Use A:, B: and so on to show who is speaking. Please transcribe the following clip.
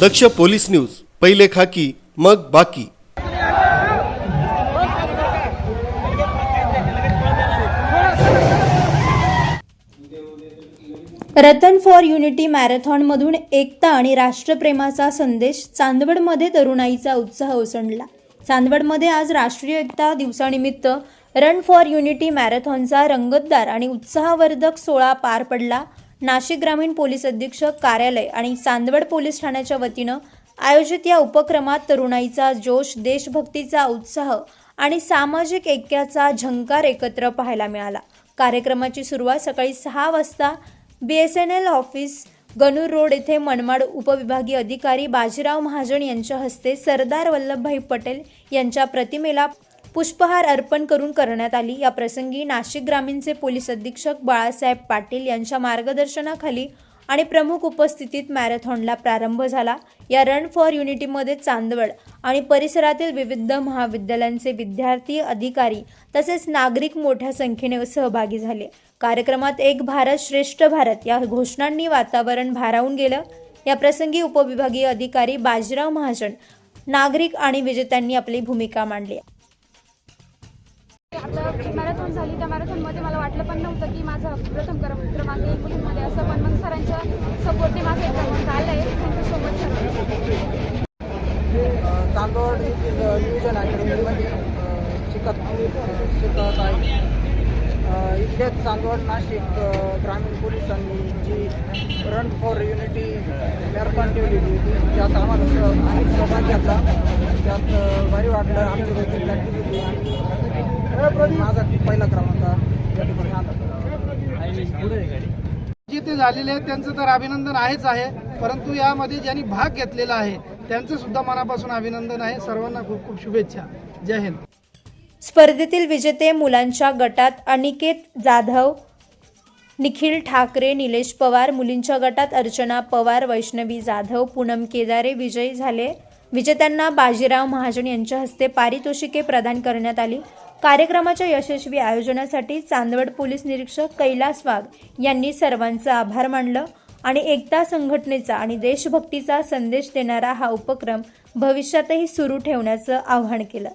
A: दक्ष police news पहिले खाकी मग बाकी.
B: रतन फॉर युनिटी मॅरेथॉनमधून एकता आणि राष्ट्रप्रेमाचा संदेश चांदवडमध्ये तरुणाईचा उत्साह ओसंडला. चांदवडमध्ये आज राष्ट्रीय एकता दिवसानिमित्त रन फॉर युनिटी मॅरेथॉनचा रंगतदार आणि उत्साहवर्धक सोहळा पार पडला. नाशिक ग्रामीण पोलीस अधीक्षक कार्यालय आणि चांदवड पोलीस ठाण्याच्या वतीनं आयोजित या उपक्रमात तरुणाईचा जोश देशभक्तीचा उत्साह आणि सामाजिक ऐक्याचा झंकार एकत्र पाहायला मिळाला. कार्यक्रमाची सुरुवात सकाळी सहा वाजता B S N L office Ganur road येथे मनमाड उपविभागीय अधिकारी बाजीराव महाजन यांच्या हस्ते सरदार वल्लभभाई पटेल यांच्या प्रतिमेला पुष्पहार अर्पण करून करण्यात आली. या प्रसंगी नाशिक ग्रामीणचे पोलीस अधीक्षक बाळासाहेब पाटील यांच्या मार्गदर्शनाखाली आणि प्रमुख उपस्थितीत मॅरेथॉनला प्रारंभ झाला. या रन फॉर युनिटीमध्ये चांदवड आणि परिसरातील विविध महाविद्यालयांचे विद्यार्थी अधिकारी तसेच नागरिक मोठ्या संख्येने सहभागी झाले. कार्यक्रमात एक भारत श्रेष्ठ भारत या घोषणांनी वातावरण भारावून गेलं. या प्रसंगी उपविभागीय अधिकारी बाजीराव महाजन नागरिक आणि विजेत्यांनी आपली भूमिका मांडली.
C: आता मॅरेथॉन झाली त्या मॅरेथॉनमध्ये मला वाटलं पण नव्हतं की माझा प्रथम क्रमांक येईल मुलींमध्ये असं पण मग सरांच्या सपोर्टने माझा एक क्रमांक आला आहे म्हणजे म्हणजे, thank you so much sir
D: Chandod येथील नियोजन अकॅडमीमध्ये शिकत शिकत आहे. अ, इथलेच नाशिक ग्रामीण पोलिसांनी जी रन फॉर युनिटी मॅरेथॉन ठेवलेली होती त्यात आम्हाला आम्ही सहभाग घेतला त्यात अ, भारी वाटलं आमची रोजची आणि माझा पहिला क्रमांक या ठिकाणी. आला
E: जे ते झालेले आहेत त्यांचं तर अभिनंदन आहेच आहे. परंतु यामध्ये ज्यांनी भाग घेतलेला आहे त्यांचं सुद्धा मनापासून अभिनंदन आहे. सर्वांना खूप खूप शुभेच्छा. जय हिंद.
B: स्पर्धेतील विजेते मुलांच्या गटात अनिकेत जाधव निखिल ठाकरे निलेश पवार मुलींच्या गटात अर्चना पवार वैष्णवी जाधव पूनम केदारे विजयी झाले. विजेत्यांना बाजीराव महाजन यांच्या हस्ते पारितोषिके प्रदान करण्यात आली. कार्यक्रमाच्या यशस्वी आयोजनासाठी चांदवड पोलीस निरीक्षक कैलास वाघ यांनी सर्वांचं आभार मानलं आणि एकता संघटनेचा आणि देशभक्तीचा संदेश देणारा हा उपक्रम भविष्यातही सुरू ठेवण्याचं आवाहन केलं.